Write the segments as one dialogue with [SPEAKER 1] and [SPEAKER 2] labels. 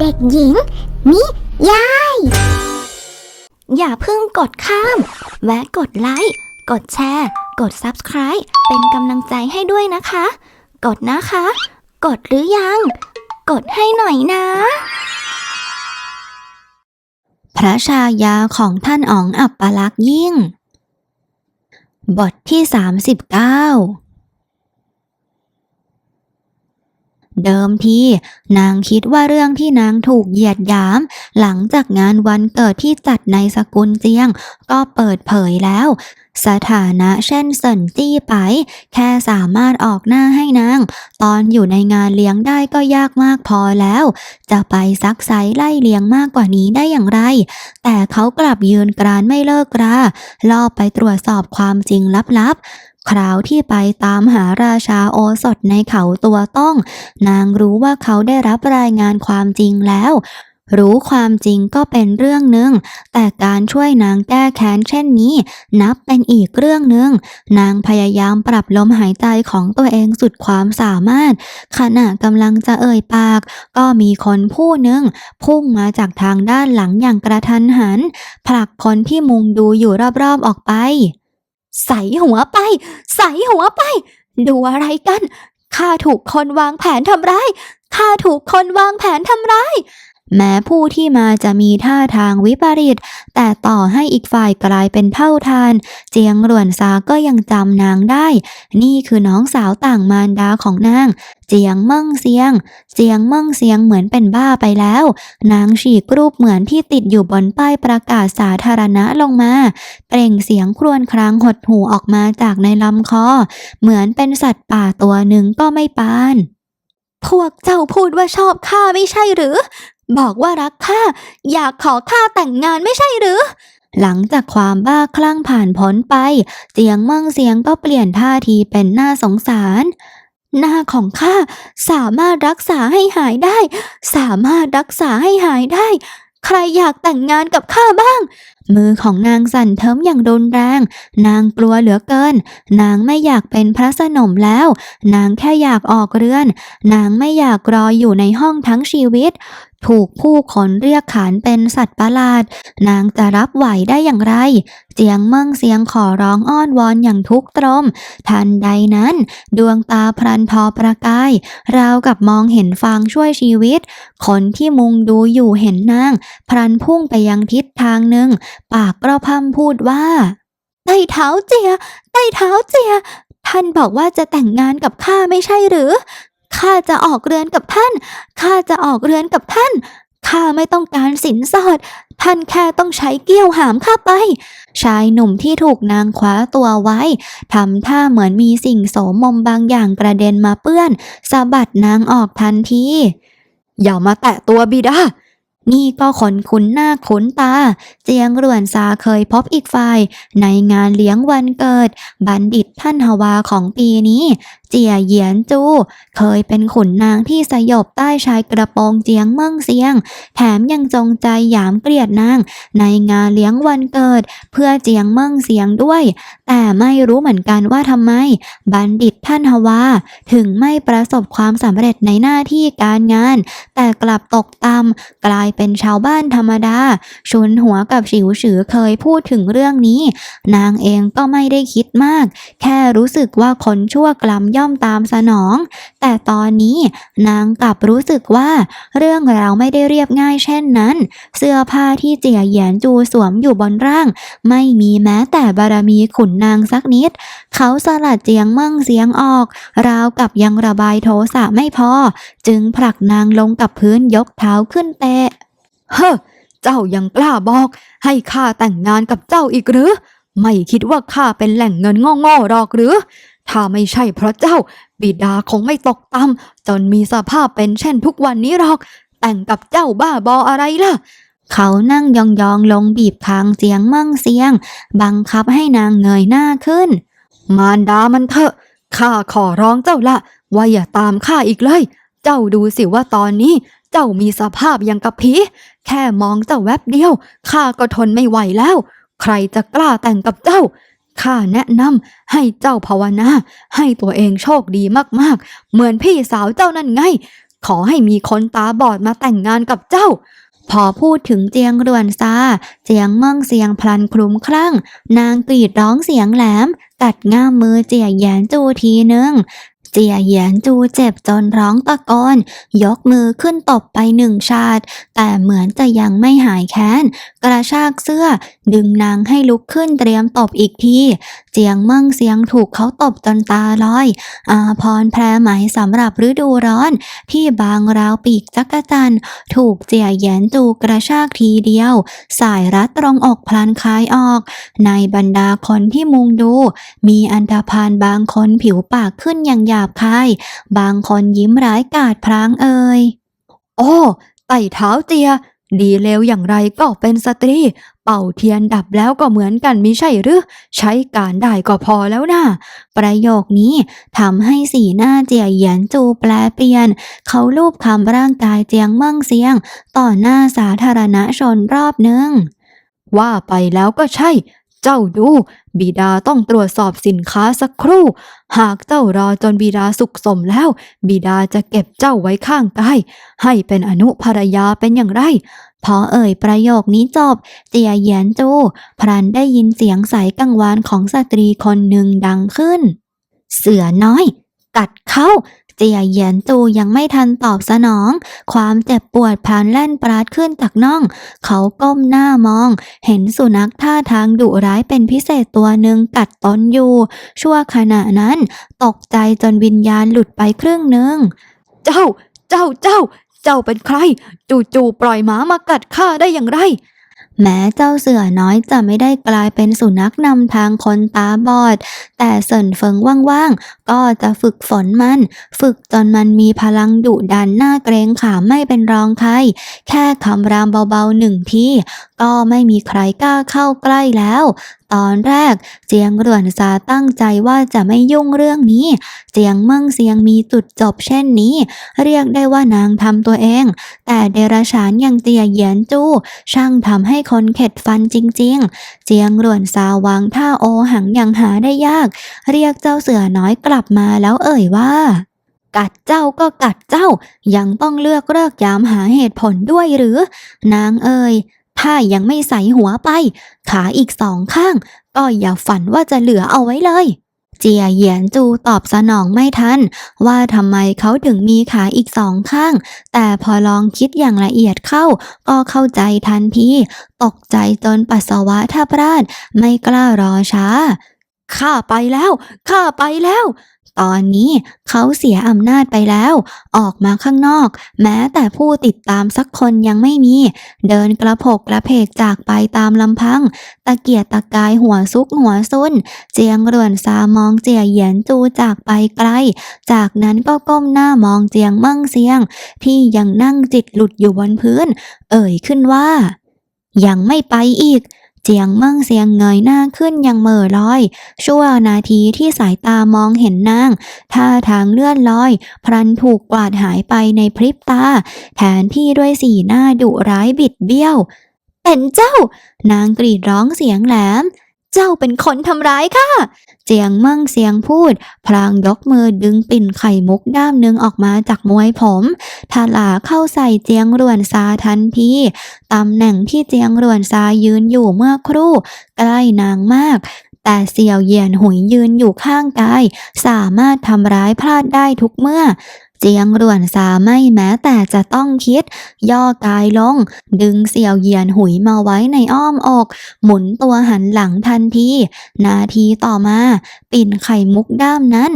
[SPEAKER 1] เด็กหญิง นิยาย
[SPEAKER 2] อย่าเพิ่งกดข้าม แวะกดไลค์ กดแชร์ กด Subscribe เป็นกำลังใจให้ด้วยนะคะ กดนะคะ กดหรือยัง กดให้หน่อยนะ พระชายาของท่านอ๋องอับปลักษ์ยิ่ง บทที่ 39 เดิมทีนางคิดว่าเรื่องที่นางถูกเหยียดหยาม หลังจากงานวันเกิดที่จัดในสกุลเจียง ก็เปิดเผยแล้ว สถานะเช่นเซินจี้ไป แค่สามารถออกหน้าให้นาง ตอนอยู่ในงานเลี้ยงได้ก็ยากมากพอแล้ว จะไปซักไซไล่เลี้ยงมากกว่านี้ได้อย่างไร แต่เขากลับยืนกรานไม่เลิกราล่อไปตรวจสอบความจริงลับๆ คราวที่ไปตามหาราชาโอสถในเขาตัวต้อง นางรู้ว่าเขาได้รับรายงานความจริงแล้ว รู้ความจริงก็เป็นเรื่องหนึ่ง แต่การช่วยนางแก้แค้นเช่นนี้ นับเป็นอีกเรื่องหนึ่ง นางพยายามปรับลมหายใจของตัวเองสุดความสามารถ ขณะกำลังจะเอ่ยปาก ก็มีคนผู้หนึ่ง พุ่งมาจากทางด้านหลังอย่างกระทันหัน ผลักคนที่มุงดูอยู่รอบๆออกไป ใส่หัวไป ใส่หัวไป ดูอะไรกันข้าถูกคนวางแผนทำร้ายข้าถูกคนวางแผนทำร้าย แม้ผู้ที่มาจะมีท่าทางวิปริต แต่ต่อให้อีกฝ่ายกลายเป็นเท่าทาน เจียงหลวนซาก็ยังจำนางได้ นี่คือน้องสาวต่างมารดาของนาง เจียงเมั่งเซียง เจียงเมั่งเซียงเหมือนเป็นบ้าไปแล้ว นางฉีกรูปเหมือนที่ติดอยู่บนป้ายประกาศสาธารณะลงมา เปล่งเสียงครวญครางหดหูออกมาจากในลำคอ เหมือนเป็นสัตว์ป่าตัวหนึ่งก็ไม่ปานพวกเจ้าพูดว่าชอบข้าไม่ใช่หรือ บอกว่ารักข้าอยากขอข้าแต่งงานไม่ใช่หรือ หลังจากความบ้าคลั่งผ่านพ้นไป เสียงมั่งเสียงก็เปลี่ยนท่าทีเป็นหน้าสงสาร หน้าของข้าสามารถรักษาให้หายได้ สามารถรักษาให้หายได้ ใครอยากแต่งงานกับข้าบ้าง มือของนางสั่นเทิมอย่างรุนแรง นางกลัวเหลือเกิน นางไม่อยากเป็นพระสนมแล้ว นางแค่อยากออกเรือน นางไม่อยากรออยู่ในห้องทั้งชีวิต ถูกผู้คนเรียกขานเป็นสัตว์ประหลาด นางจะรับไหวได้อย่างไร เจียงเมิ่งเสียงขอร้องอ้อนวอนอย่างทุกข์ตรม ทันใดนั้น ดวงตาพรันพอประกาย ราวกับมองเห็นฟางช่วยชีวิต คนที่มุงดูอยู่เห็นนาง พรันพุ่งไปยังทิศทางหนึ่ง ปากกระพร่ำพูดว่าใต้เท้าเจียใต้เท้าเจีย ท่านบอกว่าจะแต่งงานกับข้าไม่ใช่หรือ ข้าจะออกเรือนกับท่าน ข้าจะออกเรือนกับท่าน ข้าไม่ต้องการสินสอด ท่านแค่ต้องใช้เกี้ยวหามข้าไป ชายหนุ่มที่ถูกนางคว้าตัวไว้ทำท่าเหมือนมีสิ่งโสมมบางอย่างกระเด็นมาเปื้อนสะบัดนางออกทันที อย่ามาแตะตัวบิดา นี่ก็คนคุ้นหน้าคุ้นตา เจียงรวนซาเคยพบอีกฝ่าย ในงานเลี้ยงวันเกิด บัณฑิตท่านฮวาของปีนี้ เจียเหยียนจู เคยเป็นขุนนางที่สยบใต้ชายกระโปรงเจียงเมืองเซียง แถมยังจงใจหยามเกลียดนาง ในงานเลี้ยงวันเกิด เพื่อเจียงเมืองเซียงด้วย แต่ไม่รู้เหมือนกันว่าทำไม บัณฑิตท่านฮวาถึงไม่ประสบความสำเร็จในหน้าที่การงาน แต่กลับตกต่ำกลายเป็นชาวบ้านธรรมดา ชุนหัวกับฉิวฉือเคยพูดถึงเรื่องนี้ นางเองก็ไม่ได้คิดมาก แค่รู้สึกว่าคนชั่วกลัมย่อมตามสนอง แต่ตอนนี้นางกลับรู้สึกว่า เรื่องราวไม่ได้เรียบง่ายเช่นนั้น เสื้อผ้าที่เจียเหยียนจูสวมอยู่บนร่าง ไม่มีแม้แต่บารมีขุนนางสักนิด เขาสลัดเจียงมั่งเสียงออก ราวกับยังระบายโทสะไม่พอ จึงผลักนางลงกับพื้นยกเท้าขึ้นเตะ เฮ้อเจ้ายังกล้าบอก ให้ข้าแต่งงานกับเจ้าอีกหรือ ไม่คิดว่าข้าเป็นแหล่งเงินโง่ๆหรอกหรือ ถ้าไม่ใช่เพราะเจ้า บิดาคงไม่ตกต่ำจนมีสภาพเป็นเช่นทุกวันนี้หรอก แต่งกับเจ้าบ้าบออะไรล่ะเขานั่งยองๆลงบีบคางเจียงมั่งเสียง บังคับให้นางเงยหน้าขึ้น มารดามันเถอะข้าขอร้องเจ้าละว่าอย่าตามข้าอีกเลย เจ้าดูสิว่าตอนนี้ เจ้ามีสภาพอย่างกับผีแค่มองเจ้าแวบเดียวข้าก็ทนไม่ไหวแล้ว ใครจะกล้าแต่งกับเจ้าข้าแนะนำให้เจ้าภาวนาให้ตัวเองโชคดีมากๆ เหมือนพี่สาวเจ้านั่นไง ขอให้มีคนตาบอดมาแต่งงานกับเจ้า พอพูดถึงเจียงรวนซาเจียงเมืองเสียงพลันคลุ้มคลั่ง นางกรีดร้องเสียงแหลม กัดง่ามมือเจียแยนจูทีหนึ่ง เจียเหยียนจูเจ็บจนร้องตะโกนยกมือขึ้นตบไปหนึ่งชาติ แต่เหมือนจะยังไม่หายแค้น กระชากเสื้อ ดึงนางให้ลุกขึ้นเตรียมตบอีกทีเจียงเมืองเสียงถูกเขาตบจนตาลอย อาพรแพรไหมสำหรับฤดูร้อน ที่บางราวปีกจักรจันทร์ถูกเจียแหยนจูกระชากทีเดียว สายรัดตรงอกพลันคลายออก ในบรรดาคนที่มุงดู มีอันดาพานบางคนผิวปากขึ้นอย่างหยาบคาย บางคนยิ้มร้ายกาดพรางเอ่ย โอ้ไต่เท้าเจีย ดีเลวอย่างไรก็เป็นสตรี เป่าเทียนดับแล้วก็เหมือนกันมิใช่หรือ ใช้การได้ก็พอแล้วนะประโยคนี้ทำให้สีหน้าเจียเหยียนจูแปลเปลี่ยน เขาลูบคำร่างกายเจียงเมั่งเสียง ต่อหน้าสาธารณชนรอบหนึ่งว่าไปแล้วก็ใช่ เจ้าดู บิดาต้องตรวจสอบสินค้าสักครู่ หากเจ้ารอจนบิดาสุขสมแล้ว บิดาจะเก็บเจ้าไว้ข้างกายให้เป็นอนุภรรยาเป็นอย่างไร พอเอ่ยประโยคนี้จบเจียเหยียนจูพรันได้ยินเสียงใสกังวานของสตรีคนหนึ่งดังขึ้น เสือน้อย กัดเข้า เจียเหยียนจูยังไม่ทันตอบสนอง ความเจ็บปวดพลันแล่นปราดขึ้นจากน่อง เขาก้มหน้ามอง เห็นสุนัขท่าทางดุร้ายเป็นพิเศษตัวหนึ่งกัดตนอยู่ ชั่วขณะนั้น ตกใจจนวิญญาณหลุดไปครึ่งหนึ่ง เจ้า เจ้า เจ้า เจ้าเป็นใคร จู่ๆปล่อยหมามากัดข้าได้อย่างไร แม้เจ้าเสือน้อยจะไม่ได้กลายเป็นสุนัขนำทางคนตาบอด แต่เสินเฟิงว่างๆ ก็จะฝึกฝนมัน ฝึกจนมันมีพลังดุดันหน้าเกรงขามไม่เป็นรองใคร แค่คำรามเบาๆหนึ่งทีก็ไม่มีใครกล้าเข้าใกล้แล้ว ตอนแรกเจียงเหรือนซาตั้งใจว่าจะไม่ยุ่งเรื่องนี้ เจียงเมืองเซียงมีจุดจบเช่นนี้ เรียกได้ว่านางทำตัวเอง แต่เดรฉานอย่างเจียเหยียนจู้ช่างทำให้คนเข็ดฟันจริง ๆ เจียงเหรือนซาวางท่าโอหังอย่างหาได้ยาก เรียกเจ้าเสือน้อยกลับมาแล้วเอ่ยว่ากัดเจ้าก็กัดเจ้า ยังต้องเลือกเลิกยามหาเหตุผลด้วยหรือ นางเอ่ย ถ้ายังไม่ใส่หัวไป ขาอีกสองข้าง ก็อย่าฝันว่าจะเหลือเอาไว้เลย เจียเหยียนจูตอบสนองไม่ทัน ว่าทำไมเขาถึงมีขาอีกสองข้าง แต่พอลองคิดอย่างละเอียดเข้า ก็เข้าใจทันที ตกใจจนปัสสาวะแทบราดไม่กล้ารอช้า ข้าไปแล้ว ข้าไปแล้ว ตอนนี้เขาเสียอำนาจไปแล้ว ออกมาข้างนอก แม้แต่ผู้ติดตามสักคนยังไม่มี เดินกระโผกกระเพกจากไปตามลำพัง ตะเกียกตะกายหัวซุกหัวซุน เจียงเรือนซามองเจียเหยียนจูจากไปไกล จากนั้นก็ก้มหน้ามองเจียงมั่งเซียง ที่ยังนั่งจิตหลุดอยู่บนพื้น เอ่ยขึ้นว่า ยังไม่ไปอีก เจียงเมั่งเสียงเงยหน้าขึ้นยังเมื่อลอย ชั่วนาทีที่สายตามองเห็นนางท่าทางเลื่อนลอย พลันถูกกวาดหายไปในพริบตา แทนที่ด้วยสีหน้าดุร้ายบิดเบี้ยว เป็นเจ้า นางกรีดร้องเสียงแหลม เจ้าเป็นคนทำร้ายข้าเจียงมั่งเสียงพูด พลางยกมือดึงปิ่นไข่มุกด้ามนึงออกมาจากมวยผมทาลาเข้าใส่เจียงรวนซาทันทีตำแหน่งที่เจียงรวนซายืนอยู่เมื่อครู่ ใกล้นางมากแต่เสี่ยวเยียนหุยยืนอยู่ข้างกาย สามารถทำร้ายพลาดได้ทุกเมื่อ เจียงรวนซาไม่แม้แต่จะต้องคิด ย่อกายลง ดึงเสี่ยวเหยียนหุยมาไว้ในอ้อมอก หมุนตัวหันหลังทันที นาทีต่อมา ปิ่นไข่มุกด้ามนั้น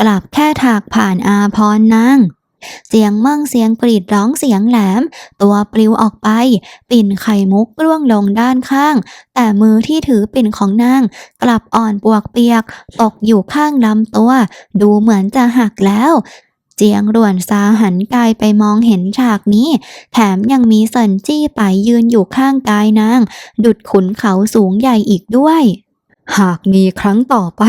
[SPEAKER 2] กลับแค่ถากผ่านอาพรนางเสียงมั่งเสียงกรีดร้องเสียงแหลม ตัวปลิวออกไป ปิ่นไข่มุกร่วงลงด้านข้าง แต่มือที่ถือปิ่นของนาง กลับอ่อนปวกเปียก ตกอยู่ข้างลำตัว ดูเหมือนจะหักแล้ว เจียงรวนซาหันกายไปมองเห็นฉากนี้ แถมยังมีเซินจี้ไปยืนอยู่ข้างกายนาง ดุดขุนเขาสูงใหญ่อีกด้วย หากมีครั้งต่อไป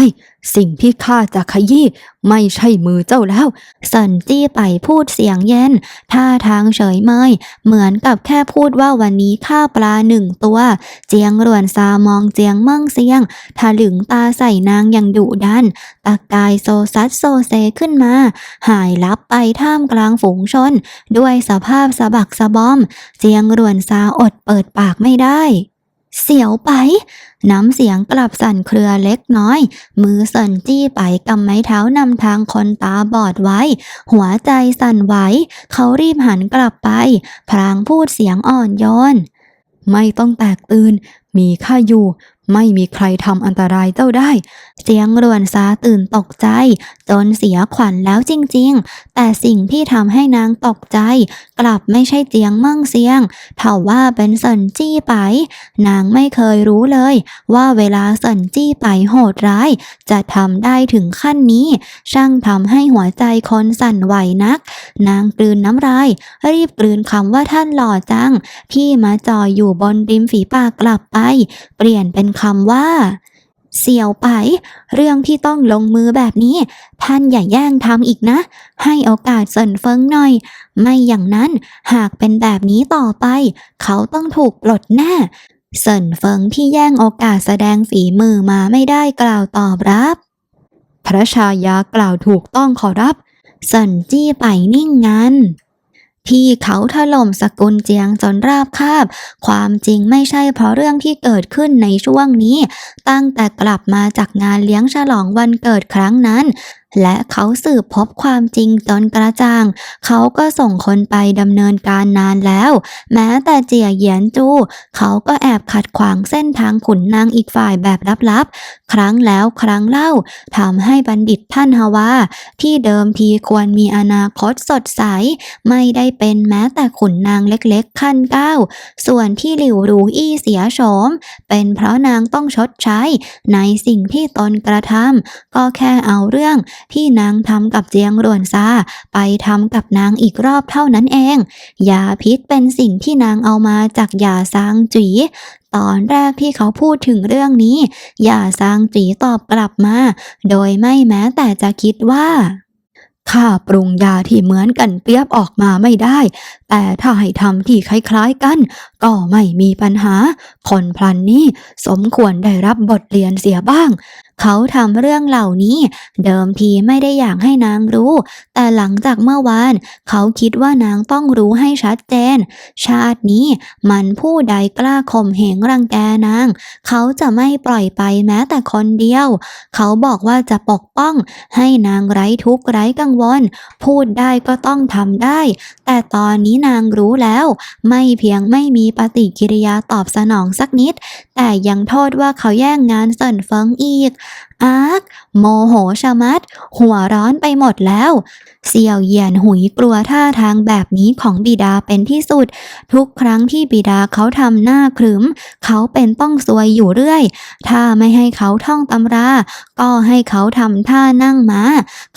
[SPEAKER 2] สิ่งที่ข้าจะขยี้ไม่ใช่มือเจ้าแล้วสันจี้ไปพูดเสียงเย็น ท่าทางเฉยเมยเหมือนกับแค่พูดว่าวันนี้ฆ่าปลาหนึ่งตัว เจียงรวนซามองเจียงมั่งเสียงถลึงตาใส่นางอย่างดุดันตะกายโซซัดโซเซขึ้นมา หายลับไปท่ามกลางฝูงชน ด้วยสภาพสะบักสะบอม เจียงรวนซาอดเปิดปากไม่ได้ เสียวไป น้ำเสียงกลับสั่นเครือเล็กน้อย มือสั่นจี้ไปกำไม้เท้านำทางคนตาบอดไว้ หัวใจสั่นไหว เขารีบหันกลับไป พลางพูดเสียงอ่อนโยน ไม่ต้องแตกตื่น มีข้าอยู่ ไม่มีใครทำอันตรายเจ้าได้ เสียงรวนซาตื่นตกใจ จนเสียขวัญแล้วจริงๆ แต่สิ่งที่ทำให้นางตกใจ กลับไม่ใช่เจียงมั่งเสียงเท่าว่าเป็นสันจี้ไป นางไม่เคยรู้เลย ว่าเวลาสันจี้ไปโหดร้าย จะทำได้ถึงขั้นนี้ ช่างทำให้หัวใจคนสั่นไหวนัก นางกลืนน้ำลาย รีบกลืนคำว่าท่านหล่อจัง ที่มาจ่ออยู่บนริมฝีปากกลับไป เปลี่ยนเป็นคำว่า เสี่ยวไป เรื่องที่ต้องลงมือแบบนี้ ท่านอย่าแย่งทำอีกนะ ให้โอกาสเซินเฟิงหน่อย ไม่อย่างนั้นหากเป็นแบบนี้ต่อไป เขาต้องถูกปลดแน่เซินเฟิงที่แย่งโอกาสแสดงฝีมือมาไม่ได้กล่าวตอบรับ พระชายากล่าวถูกต้องขอรับเซินจี้ไปนิ่งงัน ที่เขาถล่มสกุลเจียงจนราบคาบ ความจริงไม่ใช่เพราะเรื่องที่เกิดขึ้นในช่วงนี้ ตั้งแต่กลับมาจากงานเลี้ยงฉลองวันเกิดครั้งนั้นและเขาสืบพบความจริงจนกระจ่าง เขาก็ส่งคนไปดำเนินการนานแล้ว แม้แต่เจียเหยียนจู เขาก็แอบขัดขวางเส้นทางขุนนางอีกฝ่ายแบบลับๆ ครั้งแล้วครั้งเล่าทำให้บัณฑิตท่านฮาวาที่เดิมทีควรมีอนาคตสดใส ไม่ได้เป็นแม้แต่ขุนนางเล็กๆ ขั้นเก้าส่วนที่หลิวหรูอี้เสียโฉม เป็นเพราะนางต้องชดใช้ ในสิ่งที่ตนกระทำก็แค่เอาเรื่องที่นางทำกับเจียงรวนซาไปทำกับนางอีกรอบเท่านั้นเองยาพิษเป็นสิ่งที่นางเอามาจากยาซางจีตอนแรกที่เขาพูดถึงเรื่องนี้ยาซางจีตอบกลับมา โดยไม่แม้แต่จะคิดว่า ข้าปรุงยาที่เหมือนกันเปรียบออกมาไม่ได้แต่ถ้าให้ทำที่คล้ายๆกัน ก็ไม่มีปัญหา คนพลันนี้สมควรได้รับบทเรียนเสียบ้าง เขาทำเรื่องเหล่านี้ เดิมทีไม่ได้อยากให้นางรู้ แต่หลังจากเมื่อวาน เขาคิดว่านางต้องรู้ให้ชัดเจน ชาตินี้มันผู้ใดกล้าข่มเหงรังแกนาง เขาจะไม่ปล่อยไปแม้แต่คนเดียว เขาบอกว่าจะปกป้อง ให้นางไร้ทุกข์ไร้กังวล พูดได้ก็ต้องทำได้ แต่ตอนนี้นางรู้แล้ว ไม่เพียงไม่มีปฏิกิริยาตอบสนองสักนิด แต่ยังโทษว่าเขาแย่งงานเซินเฟิงอีกอาร์กโมโหชะมัด หัวร้อนไปหมดแล้ว เสี่ยวเหยียนหุยกลัวท่าทางแบบนี้ของบิดาเป็นที่สุด ทุกครั้งที่บิดาเขาทำหน้าครึม เขาเป็นต้องซวยอยู่เรื่อย ถ้าไม่ให้เขาท่องตำรา ก็ให้เขาทำท่านั่งม้า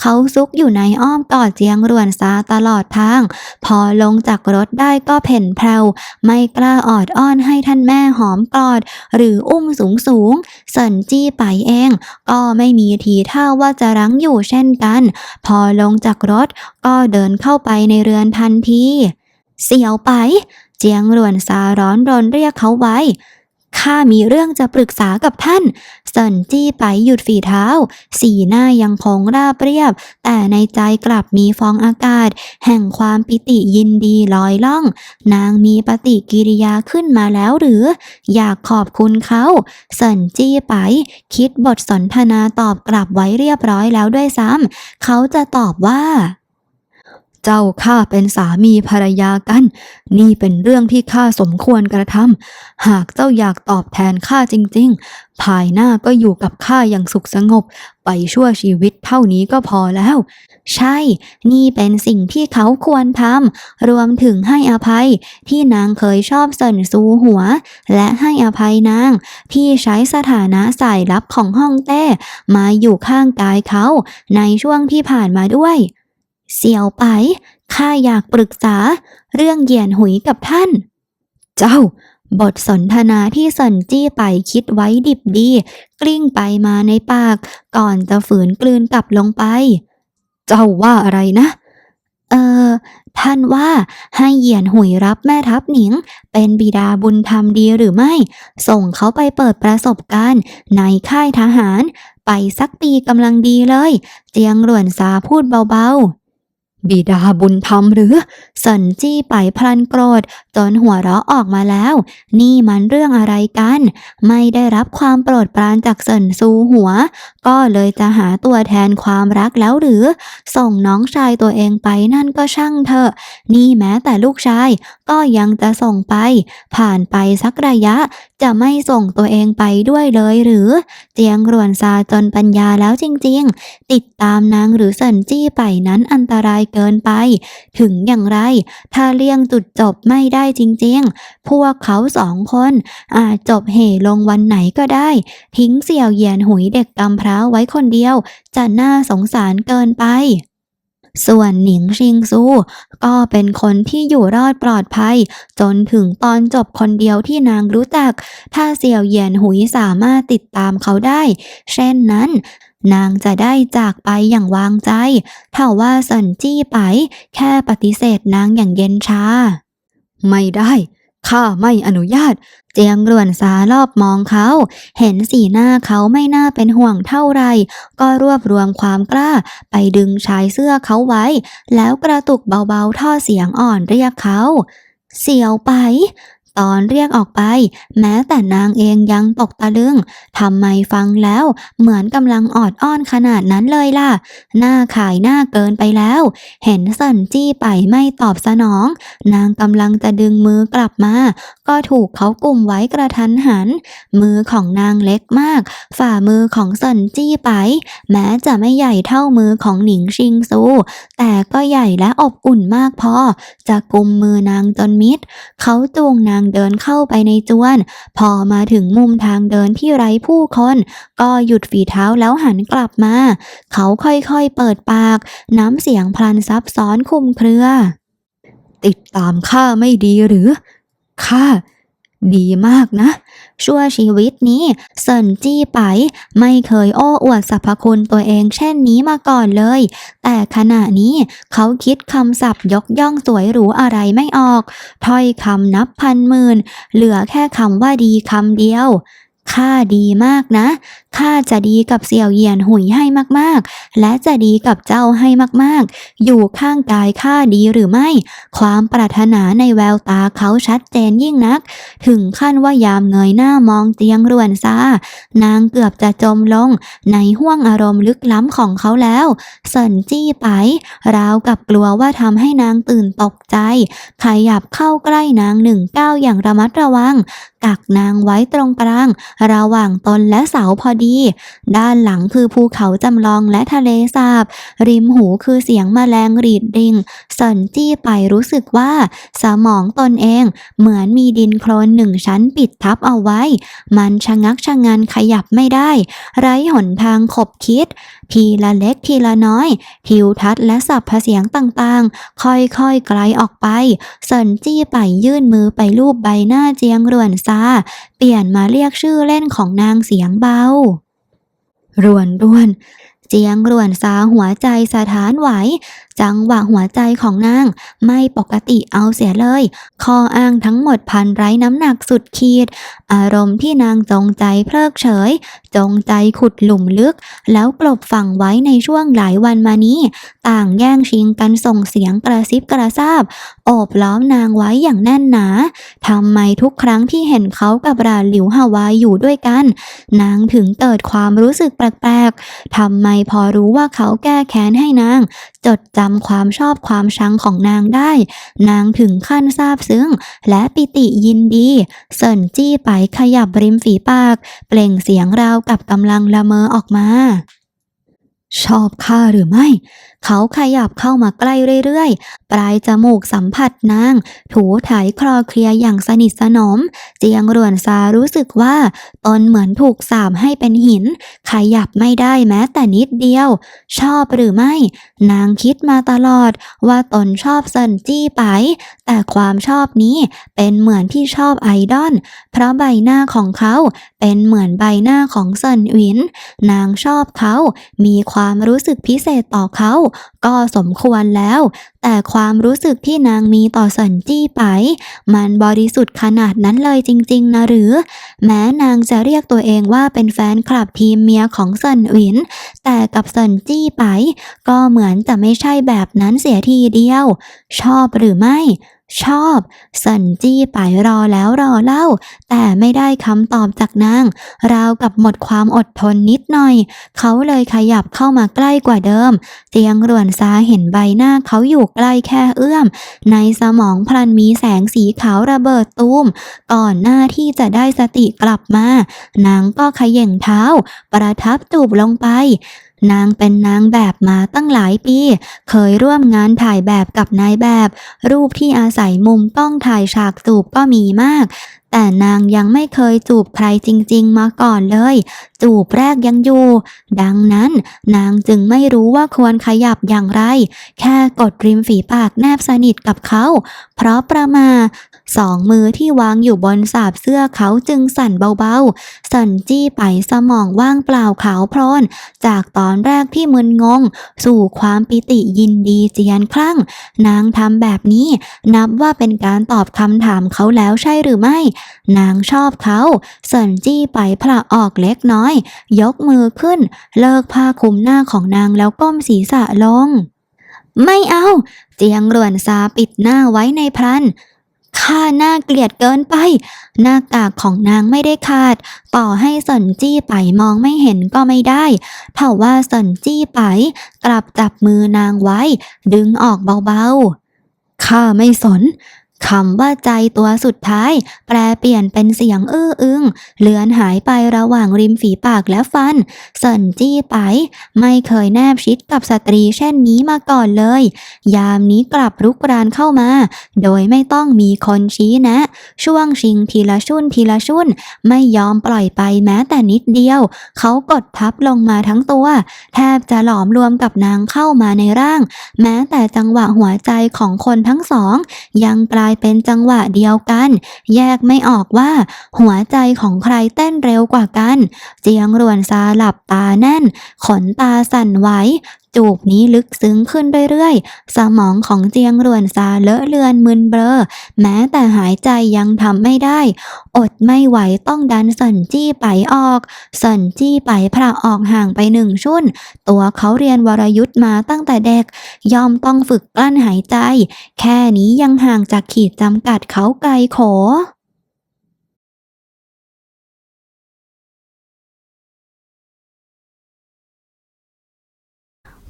[SPEAKER 2] เขาซุกอยู่ในอ้อมกอดเจียงรวนซาตลอดทาง พอลงจากรถได้ก็เพ่นแพรวไม่กล้าออดอ้อนให้ท่านแม่หอมกอด หรืออุ้มสูงสูงเสินจี้ไปเองก็ไม่มีทีท่าว่าจะรั้งอยู่เช่นกัน พอลงจากรถก็เดินเข้าไปในเรือนทันที เสียวไป เจียงรวนซาร้อนรนเรียกเขาไว้ ข้ามีเรื่องจะปรึกษากับท่านเซินจี้ไปหยุดฝีเท้า สีหน้ายังคงราบเรียบ แต่ในใจกลับมีฟองอากาศ แห่งความปิติยินดีลอยล่อง นางมีปฏิกิริยาขึ้นมาแล้วหรือ อยากขอบคุณเขาเซินจี้ไป คิดบทสนทนาตอบกลับไว้เรียบร้อยแล้วด้วยซ้ำเขาจะตอบว่า เจ้าข้าเป็นสามีภรรยากัน นี่เป็นเรื่องที่ข้าสมควรกระทำหากเจ้าอยากตอบแทนข้าจริง ๆ ภายหน้าก็อยู่กับข้าอย่างสุขสงบ ไปชั่วชีวิตเท่านี้ก็พอแล้ว ใช่ นี่เป็นสิ่งที่เขาควรทำรวมถึงให้อภัยที่นางเคยชอบเสินซูหัว และให้อภัยนาง ที่ใช้สถานะสายลับของฮ่องเต้ มาอยู่ข้างกายเขา ในช่วงที่ผ่านมาด้วย เสี่ยวไป ข้าอยากปรึกษาเรื่องเหยียนหุยกับท่าน เจ้า บทสนทนาที่เซินจี้ไปคิดไว้ดิบดี กลิ้งไปมาในปาก ก่อนจะฝืนกลืนกลับลงไป เจ้าว่าอะไรนะ เออท่านว่าให้เหยียนหุยรับแม่ทัพหนิง เป็นบิดาบุญธรรมดีหรือไม่ ส่งเขาไปเปิดประสบการณ์ในค่ายทหาร ไปสักปีกำลังดีเลย เจียงหลวนซาพูดเบาๆ บิดาบุญธรรมหรือสันจี้ไปพลันโกรธจนหัวเราะออกมาแล้ว นี่มันเรื่องอะไรกัน ไม่ได้รับความโปรดปรานจากสันซูหัว ก็เลยจะหาตัวแทนความรักแล้วหรือ ส่งน้องชายตัวเองไปนั่นก็ช่างเถอะ นี่แม้แต่ลูกชาย ก็ยังจะส่งไป ผ่านไปสักระยะ จะไม่ส่งตัวเองไปด้วยเลยหรือ เจียงรวนซาจนปัญญาแล้วจริงๆ ติดตามนางหรือเซินจี้ไปนั้นอันตรายเกินไป ถึงอย่างไร ถ้าเลี่ยงจุดจบไม่ได้จริงๆ พวกเขาสองคนอาจจบเหลงวันไหนก็ได้ ทิ้งเสี่ยวเหยียนหุยเด็กกำพร้าไว้คนเดียว จะน่าสงสารเกินไป ส่วนหนิงชิงซู ก็เป็นคนที่อยู่รอดปลอดภัย จนถึงตอนจบคนเดียวที่นางรู้จัก ถ้าเสี่ยวเหยียนหุยสามารถติดตามเขาได้ เช่นนั้นนางจะได้จากไปอย่างวางใจถ้าว่าสันจี้ไป แค่ปฏิเสธนางอย่างเย็นชา ไม่ได้ ข้าไม่อนุญาต เจียงรวนสารอบมองเขา เห็นสีหน้าเขาไม่น่าเป็นห่วงเท่าไร ก็รวบรวมความกล้า ไปดึงชายเสื้อเขาไว้ แล้วกระตุกเบาๆท่อเสียงอ่อนเรียกเขา เสียวไป ตอนเรียกออกไป แม้แต่นางเองยังตกตะลึงทำไมฟังแล้วเหมือนกำลังออดอ้อนขนาดนั้นเลยล่ะ หน้าขายหน้าเกินไปแล้ว เห็นสันจี้ไปไม่ตอบสนอง นางกำลังจะดึงมือกลับมา ก็ถูกเขากลุ่มไว้กระทันหัน มือของนางเล็กมาก ฝ่ามือของสันจี้ไป แม้จะไม่ใหญ่เท่ามือของหนิงชิงซู แต่ก็ใหญ่และอบอุ่นมากพอ จะกุมมือนางจนมิด เขาจูงนางเดินเข้าไปในจวน พอมาถึงมุมทางเดินที่ไร้ผู้คน ก็หยุดฝีเท้าแล้วหันกลับมา เขาค่อยๆเปิดปาก น้ำเสียงพลันซับซ้อนคุมเครือ ติดตามข้าไม่ดีหรือข้าดีมากนะ ชั่วชีวิตนี้เซินจี้ไป ไม่เคยโอ้อวดสรรพคุณตัวเองเช่นนี้มาก่อนเลย แต่ขณะนี้เขาคิดคำศัพท์ยกย่องสวยหรูอะไรไม่ออก ถ้อยคำนับพันหมื่น เหลือแค่คำว่าดีคำเดียวข้าดีมากนะข้าจะดีกับเสี่ยวเยียนหุยให้มากๆ และจะดีกับเจ้าให้มากๆ อยู่ข้างกายข้าดีหรือไม่ ความปรารถนาในแววตาเขาชัดเจนยิ่งนัก ถึงขั้นว่ายามเงยหน้ามองเตียงรวนซา นางเกือบจะจมลง ในห้วงอารมณ์ลึกล้ำของเขาแล้วเสินจี้ไป ราวกับกลัวว่าทำให้นางตื่นตกใจ ขยับเข้าใกล้นางหนึ่งก้าวอย่างระมัดระวัง กักนางไว้ตรงกลาง ระหว่างตนและเสาพอดี ด้านหลังคือภูเขาจำลองและทะเลสาบ ริมหูคือเสียงแมลงรีดริงสนจี้ไปรู้สึกว่า สมองตนเองเหมือนมีดินโคลนหนึ่งชั้นปิดทับเอาไว้ มันชะงักชะงันขยับไม่ได้ ไร้หนทางขบคิด ทีละเล็กทีละน้อย ทิวทัศน์และสับเสียงต่างๆ ค่อยๆไกลออกไปเซนจี้ไปยื่นมือไปลูบใบหน้าเจียงรวนซาเปลี่ยนมาเรียกชื่อเล่นของนางเสียงเบา รวนรวนเจียงรวนซาหัวใจสะท้านไหว จังหวะหัวใจของนางไม่ปกติเอาเสียเลย ข้ออ้างทั้งหมดพันไร้น้ำหนักสุดขีด อารมณ์ที่นางจงใจเพลิกเฉย จงใจขุดหลุมลึก แล้วกลบฝังไว้ในช่วงหลายวันมานี้ ต่างแย่งชิงกันส่งเสียงกระซิบกระซาบ โอบล้อมนางไว้อย่างแน่นหนาทำไมทุกครั้งที่เห็นเขากับราหลิวฮาวายอยู่ด้วยกัน นางถึงเกิดความรู้สึกแปลกๆทำไมพอรู้ว่าเขาแก้แค้นให้นางจดจำความชอบความชังของนางได้ นางถึงขั้นซาบซึ้ง และปิติยินดีเซินจี้ไปขยับริมฝีปาก เปล่งเสียงราวกับกำลังละเมอออกมา ชอบข้าหรือไม่เขาขยับเข้ามาใกล้เรื่อยๆ ปลายจมูกสัมผัสนาง ถูถ่ายคลอเคลียอย่างสนิทสนม เจียงรวนซารู้สึกว่า ตนเหมือนถูกสาบให้เป็นหิน ขยับไม่ได้แม้แต่นิดเดียว ชอบหรือไม่ นางคิดมาตลอดว่าตนชอบเซินจี้ไป แต่ความชอบนี้เป็นเหมือนที่ชอบไอดอลเพราะใบหน้าของเขาเป็นเหมือนใบหน้าของเซินหวิน นางชอบเขา มีความรู้สึกพิเศษต่อเขาก็สมควรแล้ว แต่ความรู้สึกที่นางมีต่อสันจี้ไป มันบริสุทธิ์ขนาดนั้นเลยจริง ๆ นะหรือ แม้นางจะเรียกตัวเองว่าเป็นแฟนคลับทีมเมียของสันหวิน แต่กับสันจี้ไป ก็เหมือนจะไม่ใช่แบบนั้นเสียทีเดียว ชอบหรือไม่ ชอบสันจี้ไปรอแล้วรอเล่า แต่ไม่ได้คำตอบจากนาง ราวกับหมดความอดทนนิดหน่อย เขาเลยขยับเข้ามาใกล้กว่าเดิม เตียงรวนซาเห็นใบหน้าเขาอยู่ใกล้แค่เอื้อม ในสมองพลันมีแสงสีขาวระเบิดตูม ก่อนหน้าที่จะได้สติกลับมา นางก็ขย่งเท้า ประทับจูบลงไป นางเป็นนางแบบมาตั้งหลายปี เคยร่วมงานถ่ายแบบกับนายแบบ รูปที่อาศัยมุมกล้องถ่ายฉากสูบก็มีมาก แต่นางยังไม่เคยจูบใครจริง ๆ มาก่อนเลย จูบแรกยังอยู่ ดังนั้นนางจึงไม่รู้ว่าควรขยับอย่างไร แค่กดริมฝีปากแนบสนิทกับเขา เพราะประมาสองมือที่วางอยู่บนสาบเสื้อเขาจึงสั่นเบาๆ สั่นจี้ไปสมองว่างเปล่าขาวโพลน จากตอนแรกที่มึนงง สู่ความปิติยินดีเจียนคลั่ง นางทำแบบนี้ นับว่าเป็นการตอบคำถามเขาแล้วใช่หรือไม่นางชอบเขาเสินจี้ไปพละออกเล็กน้อย ยกมือขึ้น เลิกผ้าคลุมหน้าของนางแล้วก้มศีรษะลง ไม่เอา เจียงรวนซาปิดหน้าไว้ในพลันข้าหน่าเกลียดเกินไป หน้ากากของนางไม่ได้ขาด ต่อให้สนจี้ไปมองไม่เห็นก็ไม่ได้เท่าว่าสนจี้ไป กลับจับมือนางไว้ ดึงออกเบาๆข้าไม่สน คำว่าใจตัวสุดท้าย แปลเปลี่ยนเป็นเสียงอื้ออึงเลือนหายไประหว่างริมฝีปากและฟันสนจี้ไป ไม่เคยแนบชิดกับสตรีเช่นนี้มาก่อนเลย ยามนี้กลับรุกรานเข้ามา โดยไม่ต้องมีคนชี้นะ ช่วงชิงทีละชุนทีละชุนไม่ยอมปล่อยไปแม้แต่นิดเดียว เขากดทับลงมาทั้งตัว แทบจะหลอมรวมกับนางเข้ามาในร่าง แม้แต่จังหวะหัวใจของคนทั้งสอง ยังกลายเป็นจังหวะเดียวกัน แยกไม่ออกว่า หัวใจของใครเต้นเร็วกว่ากัน เจียงรวนซาหลับตาแน่น ขนตาสั่นไหว จูบนี้ลึกซึ้งขึ้นเรื่อยๆ สมองของเจียงรวนซาเลอะเลือนมึนเบลอ แม้แต่หายใจยังทำไม่ได้ อดไม่ไหวต้องดันสันจี้ไปออกสันจี้ไปพระออกห่างไปหนึ่งชุ่น ตัวเขาเรียนวรยุทธ์มาตั้งแต่เด็ก ยอมต้องฝึกกลั้นหายใจ แค่นี้ยังห่างจากขีดจำกัดเขาไกลโข